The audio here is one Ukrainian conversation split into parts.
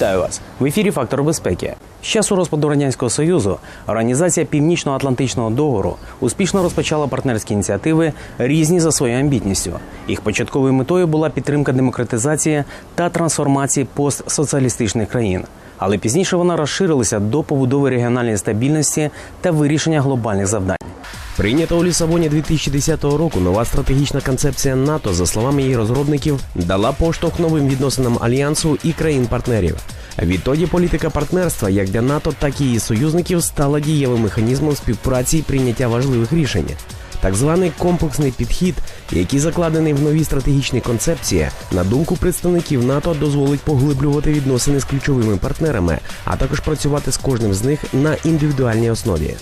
Вітаю вас в ефірі Фактор безпеки. З часу розпаду радянського союзу організація Північно-Атлантичного договору успішно розпочала партнерські ініціативи різні за своєю амбітністю. Їх початковою метою була підтримка демократизації та трансформації постсоціалістичних країн. Але пізніше вона розширилася до побудови регіональної стабільності та вирішення глобальних завдань. Прийнята у Лісабоні 2010 року нова стратегічна концепція НАТО, за словами її розробників, дала поштовх новим відносинам альянсу і країн-партнерів. Відтоді політика партнерства як для НАТО, так і її союзників стала дієвим механізмом співпраці і прийняття важливих рішень. Так званий комплексний підхід, який закладений в новій стратегічній концепції, на думку представників НАТО, дозволить поглиблювати відносини з ключовими партнерами, а також працювати з кожним з них на індивідуальній основі.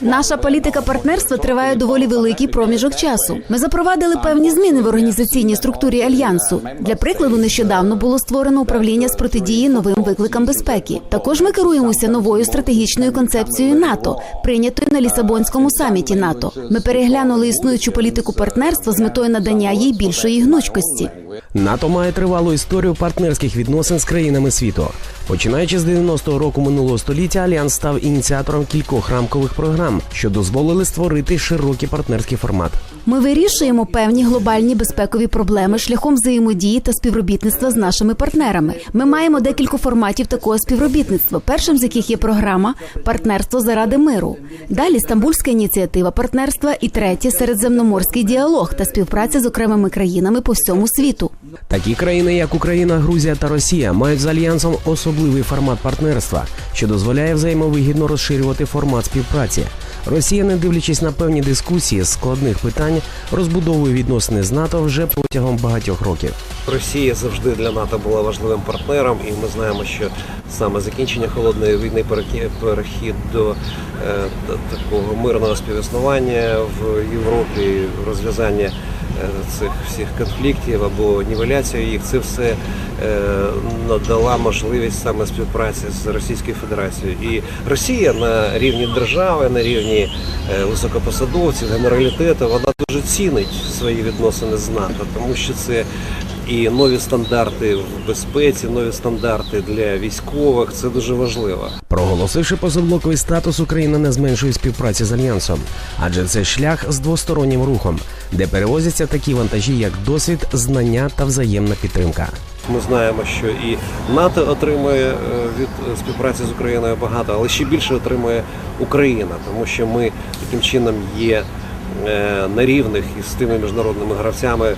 Наша політика партнерства триває доволі великий проміжок часу. Ми запровадили певні зміни в організаційній структурі альянсу. Для прикладу, нещодавно було створено управління з протидії новим викликам безпеки. Також ми керуємося новою стратегічною концепцією НАТО, прийнятою на Лісабонському саміті НАТО. Ми переглянули існуючу політику партнерства з метою надання їй більшої гнучкості. НАТО має тривалу історію партнерських відносин з країнами світу. Починаючи з 90-го року минулого століття, альянс став ініціатором кількох рамкових програм, що дозволили створити широкий партнерський формат. Ми вирішуємо певні глобальні безпекові проблеми шляхом взаємодії та співробітництва з нашими партнерами. Ми маємо декілька форматів такого співробітництва. Першим з яких є програма Партнерство заради миру. Далі Стамбульська ініціатива партнерства і третє середземноморський діалог та співпраця з окремими країнами по всьому світу. Такі країни, як Україна, Грузія та Росія, мають з альянсом особливий формат партнерства, що дозволяє взаємовигідно розширювати формат співпраці. Росія, не дивлячись на певні дискусії з складних питань, розбудовує відносини з НАТО вже протягом багатьох років. Росія завжди для НАТО була важливим партнером, і ми знаємо, що саме закінчення холодної війни, перехід до е, такого мирного співіснування в Європі, розв'язання цих всіх конфліктів або нівеляцію їх, це все е, надала можливість саме співпраці з Російською Федерацією. І Росія на рівні держави, на рівні е, високопосадовців, генералітету, вона дуже цінить свої відносини з НАТО, тому що це і нові стандарти в безпеці, нові стандарти для військових. Це дуже важливо. Проголосивши позаблоковий статус, Україна не зменшує співпраці з альянсом, адже це шлях з двостороннім рухом, де перевозяться такі вантажі, як досвід, знання та взаємна підтримка. Ми знаємо, що і НАТО отримує е, від співпраці з Україною багато, але ще більше отримує Україна, тому що ми таким чином є е, на рівних із тими міжнародними гравцями,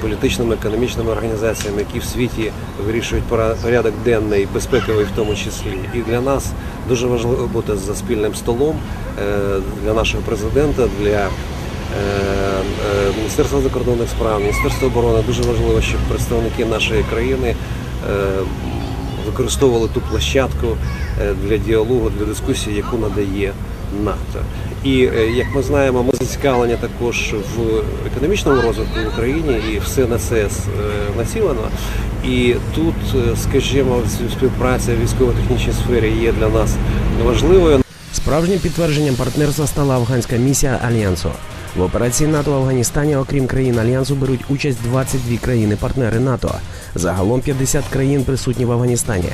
політичними, економічними організаціями, які в світі вирішують порядок денний, безпековий в тому числі. І для нас дуже важливо бути за спільним столом е, для нашого президента, для е, е, Міністерства закордонних справ, Міністерства оборони дуже важливо, щоб представники нашої країни е, використовували ту площадку е, для діалогу, для дискусії, яку надає НАТО. І е, як ми знаємо, ми зацікавлені також в економічному розвитку в Україні, і все на це е, націлено. І тут, е, скажімо, співпраця в військово-технічній сфері є для нас важливою. Справжнім підтвердженням партнерства стала афганська місія альянсу. В операції НАТО в Афганістані, окрім країн альянсу, беруть участь 22 країни-партнери НАТО. Загалом 50 країн присутні в Афганістані.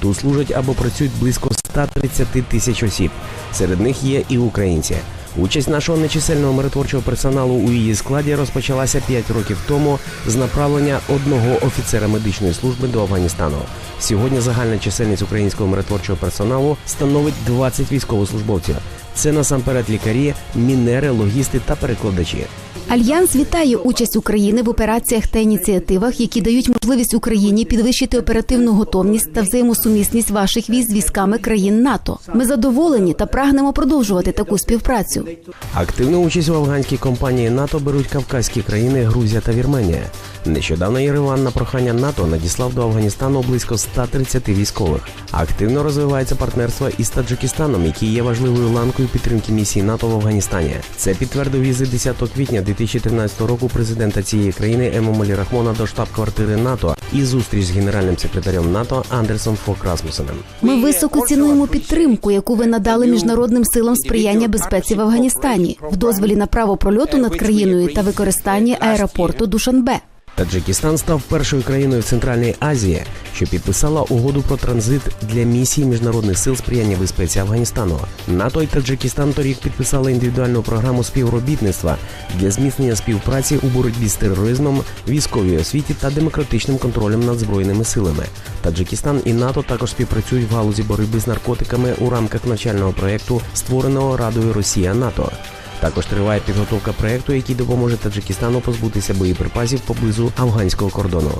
Тут служать або працюють близько 130 тисяч осіб. Серед них є і українці. Участь нашого нечисельного миротворчого персоналу у її складі розпочалася 5 років тому з направлення одного офіцера медичної служби до Афганістану. Сьогодні загальна чисельність українського миротворчого персоналу становить 20 військовослужбовців. Це насамперед лікарі, мінери, логісти та перекладачі. Альянс вітає участь України в операціях та ініціативах, які дають можливість Україні підвищити оперативну готовність та взаємосумісність ваших військ з військами країн НАТО. Ми задоволені та прагнемо продовжувати таку співпрацю. Активну участь у афганській компанії НАТО беруть кавказькі країни Грузія та Вірменія. Нещодавно Єреван на прохання НАТО надіслав до Афганістану близько 130 військових. Активно розвивається партнерство із Таджикистаном, який є важливою ланкою підтримки місії НАТО в Афганістані. Це підтвердив візит 10 квітня 2013 року президента цієї країни Емомалі Рахмона до штаб-квартири НАТО і зустріч з генеральним секретарем НАТО Андерсом Фок Расмусеном. Ми високо цінуємо підтримку, яку ви надали міжнародним силам сприяння безпеці в Афганістані, в дозволі на право прольоту над країною та використання аеропорту Душанбе. Таджикистан став першою країною в Центральній Азії, що підписала угоду про транзит для місії міжнародних сил сприяння безпеці Афганістану. НАТО і Таджикистан торік підписали індивідуальну програму співробітництва для зміцнення співпраці у боротьбі з тероризмом, військовій освіті та демократичним контролем над збройними силами. Таджикистан і НАТО також співпрацюють в галузі боротьби з наркотиками у рамках навчального проєкту, створеного Радою Росія НАТО. Також триває підготовка проекту, який допоможе Таджикистану позбутися боєприпасів поблизу афганського кордону.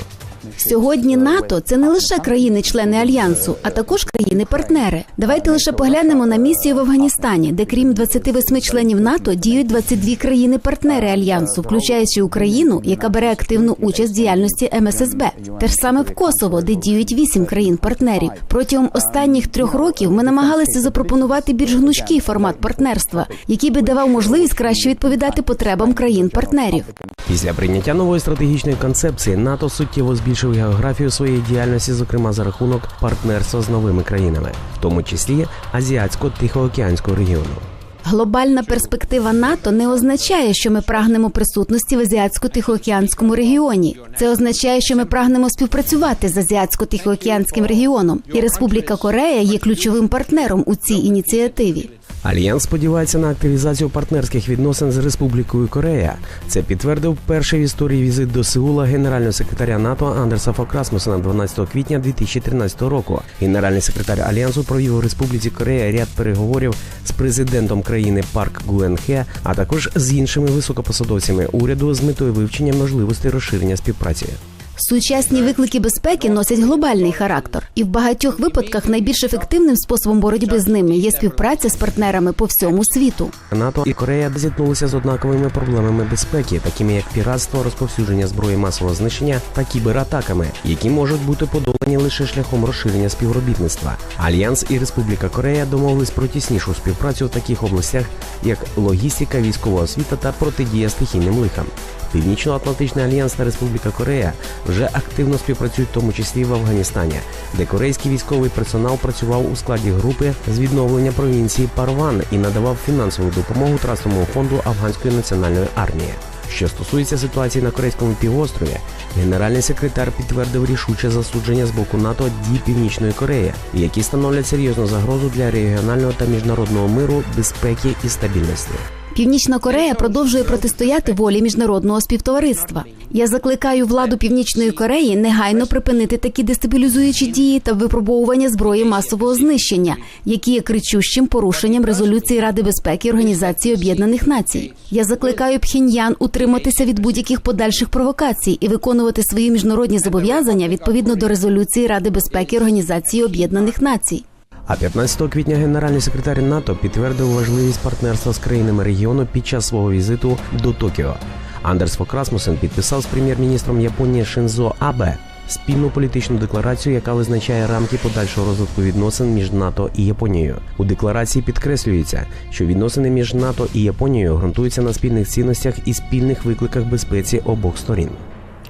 Сьогодні НАТО це не лише країни-члени альянсу, а також країни-партнери. Давайте лише поглянемо на місію в Афганістані, де крім 28 членів НАТО діють 22 країни-партнери альянсу, включаючи Україну, яка бере активну участь в діяльності МССБ. Те ж саме в Косово, де діють 8 країн-партнерів. Протягом останніх трьох років ми намагалися запропонувати більш гнучкий формат партнерства, який би давав можливість краще відповідати потребам країн-партнерів. Після прийняття нової стратегічної концепції НАТО суттєво збільшив географію своєї діяльності, зокрема за рахунок партнерства з новими країнами, в тому числі Азіатсько-Тихоокеанського регіону. Глобальна перспектива НАТО не означає, що ми прагнемо присутності в азіатсько-тихоокеанському регіоні. Це означає, що ми прагнемо співпрацювати з азіатсько-тихоокеанським регіоном, і Республіка Корея є ключовим партнером у цій ініціативі. Альянс сподівається на активізацію партнерських відносин з Республікою Корея. Це підтвердив перший в історії візит до Сеула генерального секретаря НАТО Андерса Фок Расмусена 12 квітня 2013 року. Генеральний секретар альянсу провів у Республіці Корея ряд переговорів з президентом країни Парк Гуенхе, а також з іншими високопосадовцями уряду з метою вивчення можливостей розширення співпраці. Сучасні виклики безпеки носять глобальний характер, і в багатьох випадках найбільш ефективним способом боротьби з ними є співпраця з партнерами по всьому світу. НАТО і Корея зіткнулися з однаковими проблемами безпеки, такими як піратство, розповсюдження зброї масового знищення та кібератаками, які можуть бути подолані лише шляхом розширення співробітництва. Альянс і Республіка Корея домовились про тіснішу співпрацю в таких областях, як логістика, військова освіта та протидія стихійним лихам. Північно-Атлантичний альянс та Республіка Корея вже активно співпрацюють, в тому числі в Афганістані, де корейський військовий персонал працював у складі групи з відновлення провінції Парван і надавав фінансову допомогу трастовому фонду афганської національної армії. Що стосується ситуації на корейському півострові, генеральний секретар підтвердив рішуче засудження з боку НАТО дій Північної Кореї, які становлять серйозну загрозу для регіонального та міжнародного миру, безпеки і стабільності. Північна Корея продовжує протистояти волі міжнародного співтовариства. Я закликаю владу Північної Кореї негайно припинити такі дестабілізуючі дії та випробовування зброї масового знищення, які є кричущим порушенням резолюції Ради безпеки Організації Об'єднаних Націй. Я закликаю Пхеньян утриматися від будь-яких подальших провокацій і виконувати свої міжнародні зобов'язання відповідно до резолюції Ради безпеки Організації Об'єднаних Націй. А 15 квітня генеральний секретар НАТО підтвердив важливість партнерства з країнами регіону під час свого візиту до Токіо. Андерс Фок Расмусен підписав з прем'єр-міністром Японії Шинзо Абе спільну політичну декларацію, яка визначає рамки подальшого розвитку відносин між НАТО і Японією. У декларації підкреслюється, що відносини між НАТО і Японією ґрунтуються на спільних цінностях і спільних викликах безпеці обох сторін.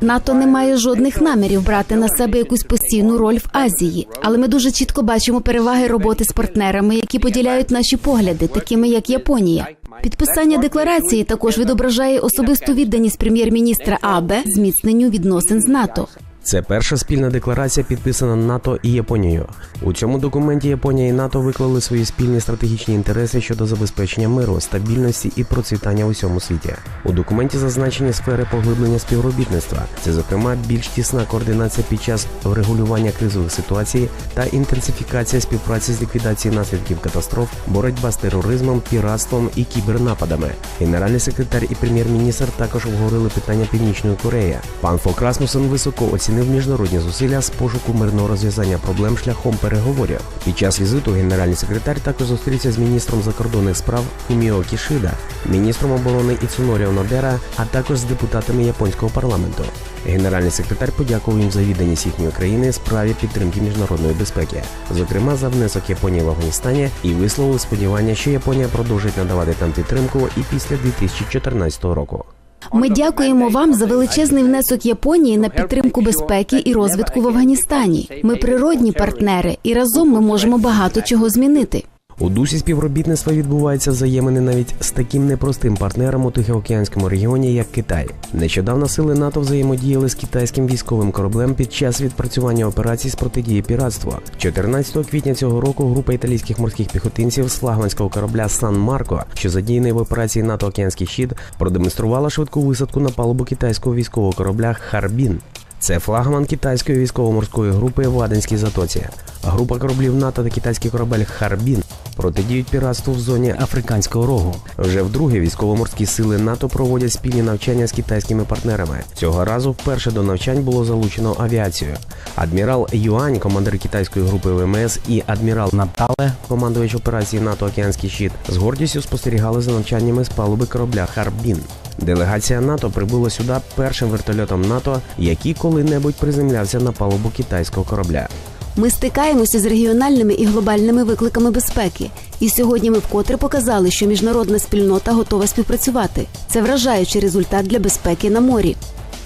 НАТО не має жодних намірів брати на себе якусь постійну роль в Азії, але ми дуже чітко бачимо переваги роботи з партнерами, які поділяють наші погляди, такими як Японія. Підписання декларації також відображає особисту відданість прем'єр-міністра Абе зміцненню відносин з НАТО. Це перша спільна декларація, підписана НАТО і Японією. У цьому документі Японія і НАТО виклали свої спільні стратегічні інтереси щодо забезпечення миру, стабільності і процвітання в усьому світі. У документі зазначені сфери поглиблення співробітництва. Це, зокрема, більш тісна координація під час врегулювання кризових ситуацій та інтенсифікація співпраці з ліквідації наслідків катастроф, боротьба з тероризмом, піратством і кібернападами. Генеральний секретар і прем'єр-міністр також обговорили питання Північної Кореї. Пан Фок Расмусен високо оцінив міжнародні зусилля з пошуку мирного розв'язання проблем шляхом переговорів. Під час візиту генеральний секретар також зустрівся з міністром закордонних справ Фуміо Кішида, міністром оборони Іцуноріо Нодера, а також з депутатами японського парламенту. Генеральний секретар подякував їм за відданість їхньої країни справі підтримки міжнародної безпеки, зокрема за внесок Японії в Афганістані, і висловив сподівання, що Японія продовжить надавати там підтримку і після 2014 року. Ми дякуємо вам за величезний внесок Японії на підтримку безпеки і розвитку в Афганістані. Ми природні партнери, і разом ми можемо багато чого змінити. У дусі співробітництва відбуваються взаємини навіть з таким непростим партнером у Тихоокеанському регіоні, як Китай. Нещодавно сили НАТО взаємодіяли з китайським військовим кораблем під час відпрацювання операцій з протидії піратству. 14 квітня цього року група італійських морських піхотинців з флагманського корабля Сан Марко, що задіяний в операції НАТО Океанський щит, продемонструвала швидку висадку на палубу китайського військового корабля Харбін. Це флагман китайської військово-морської групи в Аденській затоці. Група кораблів НАТО та китайський корабель Харбін протидіють піратству в зоні Африканського рогу. Вже вдруге військово-морські сили НАТО проводять спільні навчання з китайськими партнерами. Цього разу вперше до навчань було залучено авіацію. Адмірал Юань, командир китайської групи ВМС, і адмірал Натале, командувач операції НАТО Океанський щит, з гордістю спостерігали за навчаннями з палуби корабля Харбін. Делегація НАТО прибула сюди першим вертольотом НАТО, який коли-небудь приземлявся на палубу китайського корабля. Ми стикаємося з регіональними і глобальними викликами безпеки. І сьогодні ми вкотре показали, що міжнародна спільнота готова співпрацювати. Це вражаючий результат для безпеки на морі.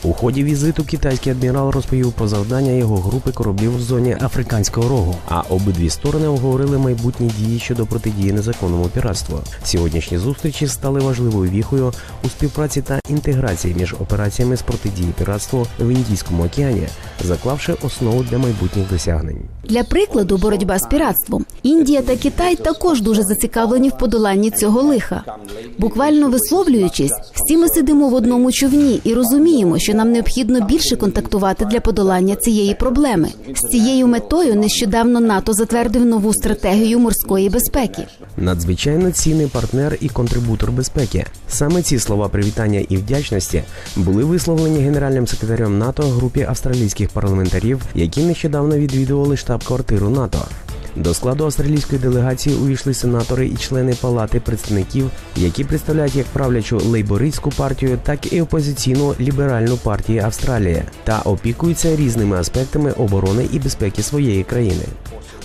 У ході візиту китайський адмірал розповів про завдання його групи кораблів в зоні Африканського рогу. А обидві сторони обговорили майбутні дії щодо протидії незаконному піратству. Сьогоднішні зустрічі стали важливою віхою у співпраці та інтеграції між операціями з протидії піратству в Індійському океані, заклавши основу для майбутніх досягнень. Для прикладу, боротьба з піратством. Індія та Китай також дуже зацікавлені в подоланні цього лиха. Буквально висловлюючись, всі ми сидимо в одному човні і розуміємо, що нам необхідно більше контактувати для подолання цієї проблеми. З цією метою нещодавно НАТО затвердив нову стратегію морської безпеки. Надзвичайно цінний партнер і контрибутор безпеки. Саме ці слова привітання і вдячності були висловлені генеральним секретарем НАТО групі австралійських парламентарів, які нещодавно відвідували штаб-квартиру НАТО. До складу австралійської делегації увійшли сенатори і члени палати представників, які представляють як правлячу лейбористську партію, так і опозиційну ліберальну партію Австралії та опікуються різними аспектами оборони і безпеки своєї країни.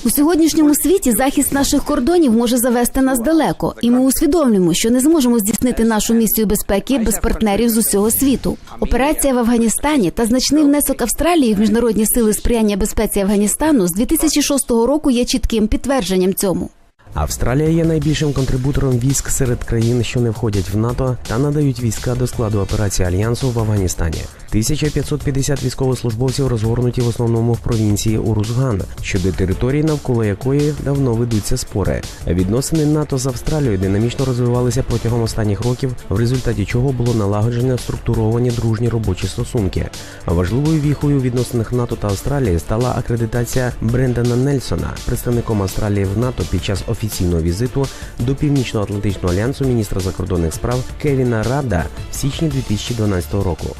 У сьогоднішньому світі захист наших кордонів може завести нас далеко, і ми усвідомлюємо, що не зможемо здійснити нашу місію безпеки без партнерів з усього світу. Операція в Афганістані та значний внесок Австралії в міжнародні сили сприяння безпеці Афганістану з 2006 року є чітким підтвердженням цьому. Австралія є найбільшим контрибутором військ серед країн, що не входять в НАТО та надають війська до складу операції альянсу в Афганістані. 1550 військовослужбовців розгорнуті в основному в провінції Урузган, щодо території, навколо якої давно ведуться спори. Відносини НАТО з Австралією динамічно розвивалися протягом останніх років, в результаті чого було налагоджено структуровані дружні робочі стосунки. Важливою віхою відносинах НАТО та Австралії стала акредитація Брендана Нельсона, представником Австралії в НАТО під час офіційного візиту до Північно-Атлантичного альянсу міністра закордонних справ Кевіна Рада в січні 2012 року.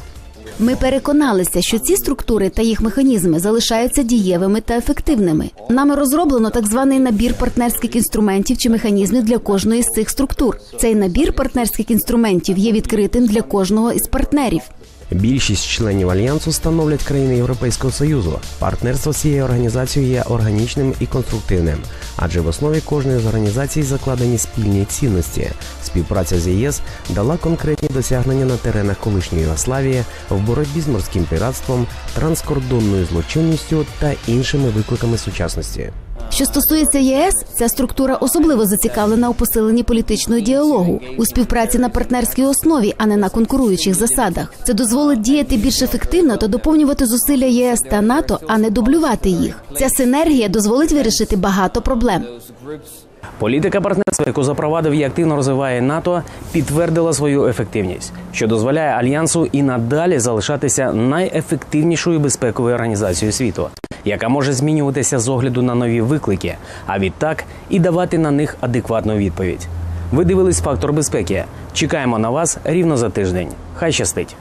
Ми переконалися, що ці структури та їх механізми залишаються дієвими та ефективними. Нами розроблено так званий набір партнерських інструментів чи механізмів для кожної з цих структур. Цей набір партнерських інструментів є відкритим для кожного із партнерів. Більшість членів альянсу становлять країни Європейського союзу. Партнерство з цією організацією є органічним і конструктивним, адже в основі кожної з організацій закладені спільні цінності. Співпраця з ЄС дала конкретні досягнення на теренах колишньої Югославії в боротьбі з морським піратством, транскордонною злочинністю та іншими викликами сучасності. Що стосується ЄС, ця структура особливо зацікавлена у посиленні політичного діалогу у співпраці на партнерській основі, а не на конкуруючих засадах. Це дозволить діяти більш ефективно та доповнювати зусилля ЄС та НАТО, а не дублювати їх. Ця синергія дозволить вирішити багато проблем. Політика партнерства, яку запровадив і активно розвиває НАТО, підтвердила свою ефективність, що дозволяє альянсу і надалі залишатися найефективнішою безпековою організацією світу, яка може змінюватися з огляду на нові виклики, а відтак і давати на них адекватну відповідь. Ви дивились фактор безпеки. Чекаємо на вас рівно за тиждень. Хай щастить!